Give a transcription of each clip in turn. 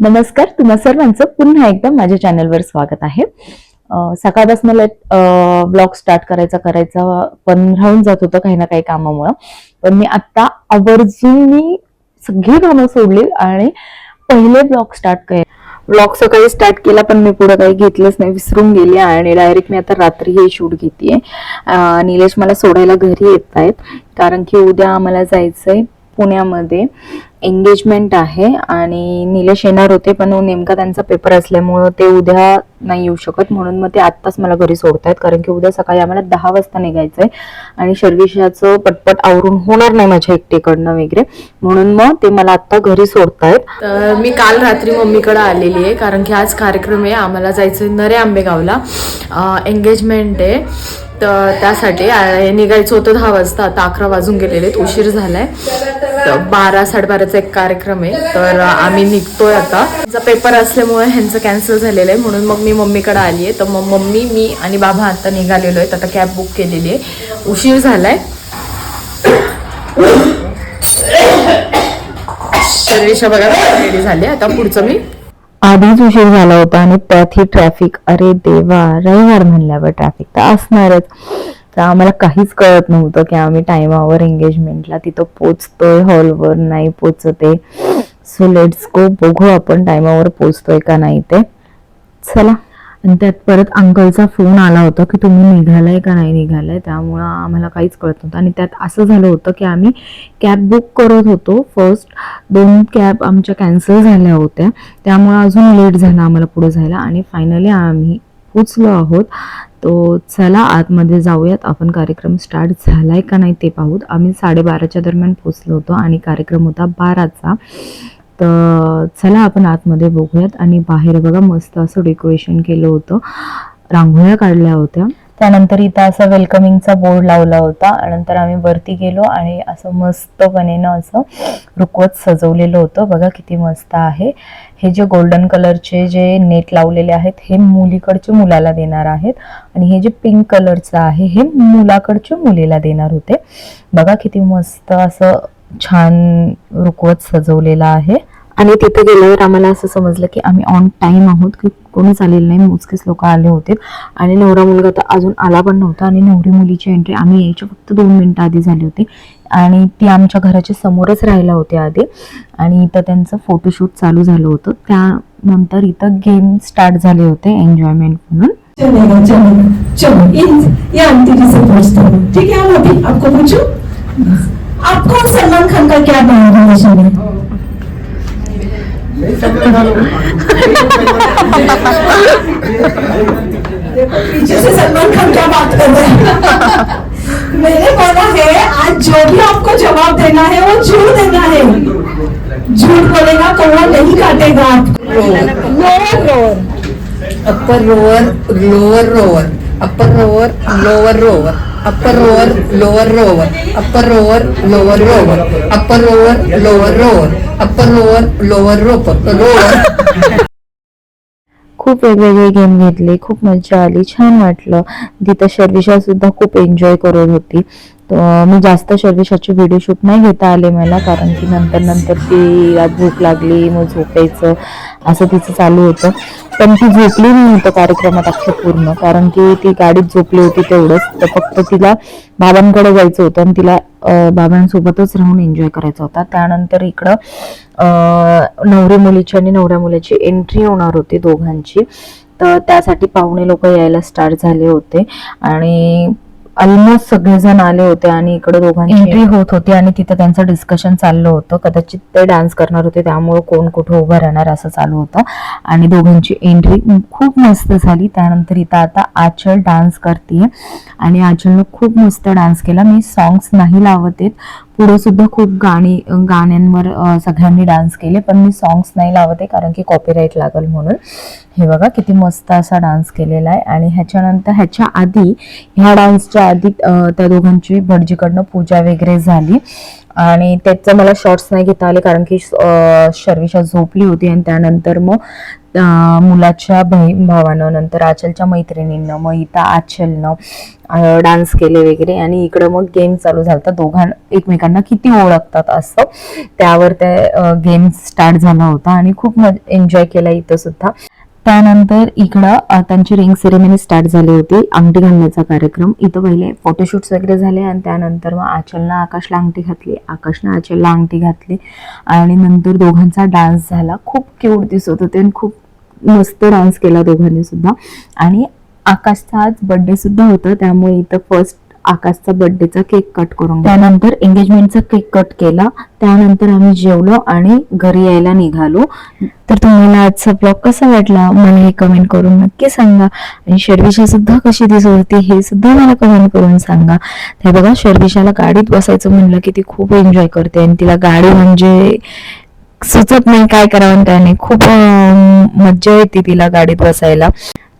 नमस्कार तुम्हा सर्वांचं पुन्हा एकदा माझ्या चॅनलवर स्वागत आहे. सकाळपासून मला ब्लॉग स्टार्ट करायचा करायचा पण राहून जात होतं काही ना काही कामामुळं. पण मी आता आवर्जून मी सगळी कामं सोडली आणि पहिले ब्लॉग स्टार्ट केले. ब्लॉग सकाळी स्टार्ट केला पण मी पुढे काही घेतलंच नाही विसरून गेले आणि डायरेक्ट मी आता रात्री हे शूट घेते निलेश मला सोडायला घरी येत आहेत कारण की उद्या आम्हाला जायचंय पुण्यामध्ये. एंगेजमेंट आहे आणि निलेश येणार होते पण नेमका त्यांचा पेपर असल्यामुळं ते उद्या नाही येऊ शकत. म्हणून मग ते आत्ताच मला घरी सोडतायत. कारण की उद्या सकाळी आम्हाला दहा वाजता निघायचं आहे आणि शर्विशाचं पटपट आवरून होणार नाही माझ्या एकटीकडनं वगैरे. म्हणून मग ते मला आत्ता घरी सोडतायत. तर मी काल रात्री मम्मीकडे आलेली आहे कारण की आज कार्यक्रम आहे. आम्हाला जायचं नरे आंबेगावला. एंगेजमेंट आहे. तर त्यासाठी निघायचं होतं दहा वाजता आता अकरा वाजून गेलेले आहेत, उशीर झालाय. तर बारा साडेबाराचा एक कार्यक्रम आहे. तर आम्ही निघतोय आता. त्यांचा पेपर असल्यामुळे ह्यांचं कॅन्सल झालेलं आहे म्हणून मग मी मम्मीकडे आली आहे. तर मग मम्मी मी आणि बाबा आता निघालेलो आहे आता कॅब बुक केलेली आहे. उशीर झालाय. शरीषा बघा रेडी झाले आता पुढचं मी आधीच उशीर झाला होता आणि त्यात ही ट्रॅफिक अरे देवा रविवार म्हणल्यावर ट्रॅफिक तर असणारच. तर आम्हाला काहीच कळत नव्हतं की आम्ही टायमावर एंगेजमेंटला तिथं पोचतोय हॉलवर नाही पोचते सो लेट्स गो बघू आपण टायमावर पोचतोय का नाही ते. चला. आणि त्यात परत अंकलचा फोन आला होता की तुम्ही निघालाय का नाही निघालाय? त्यामुळं आम्हाला काहीच कळत नव्हतं. आणि त्यात असं झालं होतं की आम्ही कॅब बुक करत होतो. फर्स्ट दोन कॅब आमच्या कॅन्सल झाल्या होत्या. त्यामुळं अजून लेट झाला आम्हाला पुढे जायला. आणि फायनली आम्ही पोचलो आहोत. तो चला आतमध्ये जाऊयात. आपण कार्यक्रम स्टार्ट झालाय का नाही ते पाहूत. आम्ही साडेबाराच्या दरम्यान पोचलो होतो आणि कार्यक्रम होता बाराचा. तर चला आपण आतमध्ये बघूयात. आणि बाहेर बघा मस्त असं डेकोरेशन केलं होतं. रांगोळ्या काढल्या होत्या. त्यानंतर इथं असं वेलकमिंगचा बोर्ड लावला होता. नंतर आम्ही वरती गेलो आणि असं मस्तपणेनं असं रुकवत सजवलेलं होतं. बघा किती मस्त आहे. हे जे गोल्डन कलरचे जे नेट लावलेले आहेत हे मुलीकडचे मुलाला देणार आहेत. आणि हे जे पिंक कलरचं आहे हे मुलाकडच्या मुलीला देणार होते. बघा किती मस्त असं छान रुकवत सजवलेलं आहे. आणि तिथे गेल्यावर आम्हाला असं समजलं की आम्ही ऑन टाइम आहोत की कोणीच आलेलं नाही मोजकेच लोक आले होते. आणि नवरा मुलगा तर अजून आला पण नव्हता आणि नवरी मुलीची एंट्री आम्ही यायच्या फक्त दोन मिनिटं आधी झाली होती. आणि ती आमच्या घराच्या समोरच राहिला होते आधी. आणि इथं त्यांचं फोटोशूट चालू झालं होतं. त्यानंतर इथं गेम स्टार्ट झाले होते एन्जॉयमेंट म्हणून. ठीक है आपको आपको सलमान खान का क्या रिलेशन है? पीछे से सलमान खान क्या बात कर रहे हैं? मैंने बोला है आज जो भी आपको जवाब देना है वो झूठ देना है। झूठ बोलेगा कौवा नहीं काटेगा आपको। Lower lower upper rower, lower rower, upper rower, lower rower, upper rower lower rower upper rower lower rower upper rower lower rower upper rower lower rower rower खूप वेगवेगळे गेम घेतले खूप मजा आली छान वाटलं. तिथं शर्विशा सुद्धा खूप एन्जॉय करत होती. तर मी जास्त शर्विशाचे व्हिडिओ शूट नाही घेता आले मला कारण की नंतर नंतर ती आज भूक लागली मग झोपायचं असं तिचं चालू होतं. पण ती झोपली नव्हतं कार्यक्रमात अख्खं पूर्ण कारण की ती गाडीत झोपली होती तेवढंच. तर फक्त तिला बाबांकडे जायचं होतं आणि तिला बाबांसोबतच राहून एन्जॉय करायचा होता. त्यानंतर इकडं नवऱ्या नवरी मुलीची आणि नवऱ्या मुलीची एंट्री होणार होती दोघांची. तर त्यासाठी पाहुणे लोक यायला स्टार्ट झाले होते. आणि ऑलमोस्ट सगळेजण आले होते आणि इकडे दोघांची एंट्री होत होती आणि तिथं त्यांचं डिस्कशन चाललं होतं. कदाचित ते डान्स करणार होते त्यामुळे कोण कुठं उभं राहणार असं चालू होतं. आणि दोघांची एंट्री खूप मस्त झाली. त्यानंतर इथं आता आचल डान्स करते आणि आचलनं खूप मस्त डान्स केला. मी सॉंग्स नाही लावत आहेत. पुढे सुद्धा खूप गाणी गाण्यांवर सगळ्यांनी डान्स केले पण मी सॉंग्स नाही लावत आहे कारण की कॉपीराईट लागल म्हणून. हे बघा किती मस्त असा डान्स केलेला आहे. आणि ह्याच्यानंतर ह्याच्या आधी ह्या डान्सच्या आधी त्या दोघांची भटजीकडनं पूजा वगैरे झाली. आणि त्याचं मला शॉर्ट्स नाही घेता आले कारण की शर्विशा झोपली होती. आणि त्यानंतर मग मुलाच्या बहीण भावानं नंतर आचलच्या मैत्रिणींनं मग इथं आचलनं डान्स केले वगैरे. आणि इकडं मग गेम चालू झाला दोघां एकमेकांना किती ओळखतात असं. त्यावर ते गेम स्टार्ट झाला होता. आणि खूप एन्जॉय केला इथं सुद्धा. त्यानंतर इकडं त्यांची रिंग सेरेमनी स्टार्ट झाली होती अंगठी घालण्याचा कार्यक्रम. इथं पहिले फोटोशूट्स वगैरे झाले आणि त्यानंतर मग आचलनं आकाशला अंगठी घातली. आकाशनं आचलला अंगठी घातली आणि नंतर दोघांचा डान्स झाला. खूप क्यूट दिसत होते आणि खूप मस्त डान्स केला दोघांनी सुद्धा. आणि आकाशचा आज बर्थडे सुद्धा होता त्यामुळे इथं फर्स्ट आकाशचा बर्थडेचा केक कट करून त्यानंतर एंगेजमेंटचा केक कट केला. त्यानंतर आम्ही जेवलो आणि घरी यायला निघालो. तर तुम्हाला आजचा ब्लॉग कसा वाटला मला हे कमेंट करून नक्की सांगा. आणि शर्विशा सुद्धा कशी दिसत होती हे सुद्धा मला कमेंट करून सांगा. हे बघा शर्विशाला गाडीत बसायचं म्हणलं की ती खूप एन्जॉय करते आणि तिला गाडी म्हणजे सुचत नाही काय करावं आणि काय नाही खूप मज्जा येते तिला गाडीत बसायला.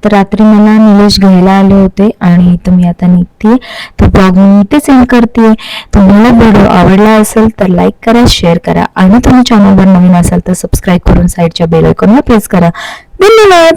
तर रात्री मला निलेश घ्यायला आले होते आणि इथं मी आता निघते. तो ब्लॉग मी इथेच सेंड करते. तुम्हाला व्हिडिओ आवडला असेल तर लाईक करा शेअर करा आणि तुम्ही चॅनलवर नवीन असाल तर सबस्क्राईब करून साईडच्या बेल आयकॉनला प्रेस करा. धन्यवाद!